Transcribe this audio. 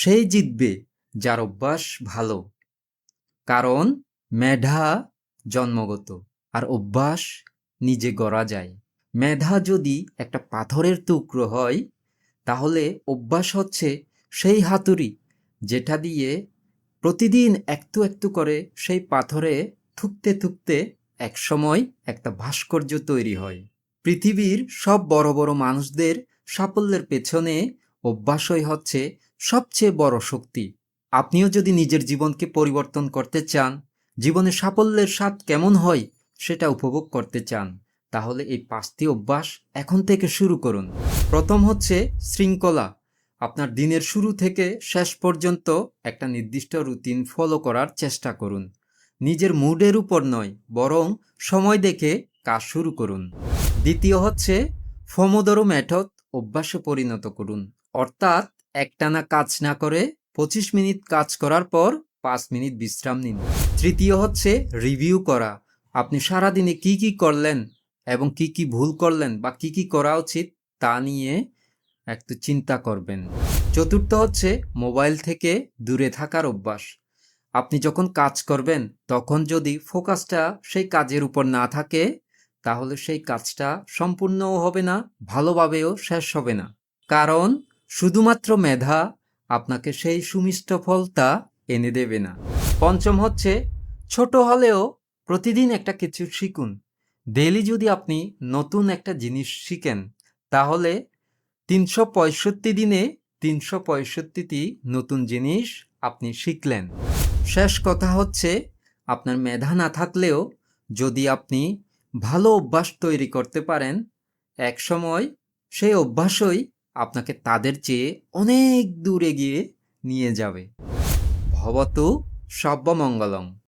সেই জিতবে, যার অভ্যাস ভালো। কারণ মেধা জন্মগত, আর অভ্যাস নিজে গড়া যায়। মেধা যদি একটা পাথরের টুকরো হয়, তাহলে অভ্যাস হচ্ছে সেই হাতুড়ি যেটা দিয়ে প্রতিদিন একটু একটু করে সেই পাথরে থুকতে থুকতে একসময় একটা ভাস্কর্য তৈরি হয়। পৃথিবীর সব বড় বড় মানুষদের সাফল্যের পেছনে অভ্যাসই হচ্ছে সবচেয়ে বড় শক্তি। আপনিও যদি নিজের জীবনকে পরিবর্তন করতে চান, জীবনে সাফল্যের স্বাদ কেমন হয় সেটা উপভোগ করতে চান, তাহলে এই পাঁচটি অভ্যাস এখন থেকে শুরু করুন। প্রথম হচ্ছে শৃঙ্খলা। আপনার দিনের শুরু থেকে শেষ পর্যন্ত একটা নির্দিষ্ট রুটিন ফলো করার চেষ্টা করুন। নিজের মুডের উপর নয়, বরং সময় দেখে কাজ শুরু করুন। দ্বিতীয় হচ্ছে ফোমোদরো মেথড অভ্যাসে পরিণত করুন। অর্থাৎ একটানা কাজ না করে পঁচিশ মিনিট কাজ করার পর পাঁচ মিনিট বিশ্রাম নিন। তৃতীয় হচ্ছে রিভিউ করা। আপনি সারাদিনে কি কি করলেন এবং কি কি ভুল করলেন বা কি কি করা উচিত তা নিয়ে একটু চিন্তা করবেন। চতুর্থ হচ্ছে মোবাইল থেকে দূরে থাকার অভ্যাস। আপনি যখন কাজ করবেন, তখন যদি ফোকাসটা সেই কাজের উপর না থাকে, তাহলে সেই কাজটা সম্পূর্ণও হবে না, ভালোভাবেও শেষ হবে না। কারণ শুধুমাত্র মেধা আপনাকে সেই সুমিষ্ট ফলটা এনে দেবে না। পঞ্চম হচ্ছে, ছোট হলেও প্রতিদিন একটা কিছু শিখুন। ডেলি যদি আপনি নতুন একটা জিনিস শিখেন, তাহলে তিনশো পঁয়ষট্টি দিনে তিনশো পঁয়ষট্টিটি নতুন জিনিস আপনি শিখলেন। শেষ কথা হচ্ছে, আপনার মেধা না থাকলেও যদি আপনি ভালো অভ্যাস তৈরি করতে পারেন, এক সময় সেই অভ্যাসই আপনাকে তাদের চেয়ে অনেক দূরে গিয়ে নিয়ে যাবে। ভবত সব্যমঙ্গলম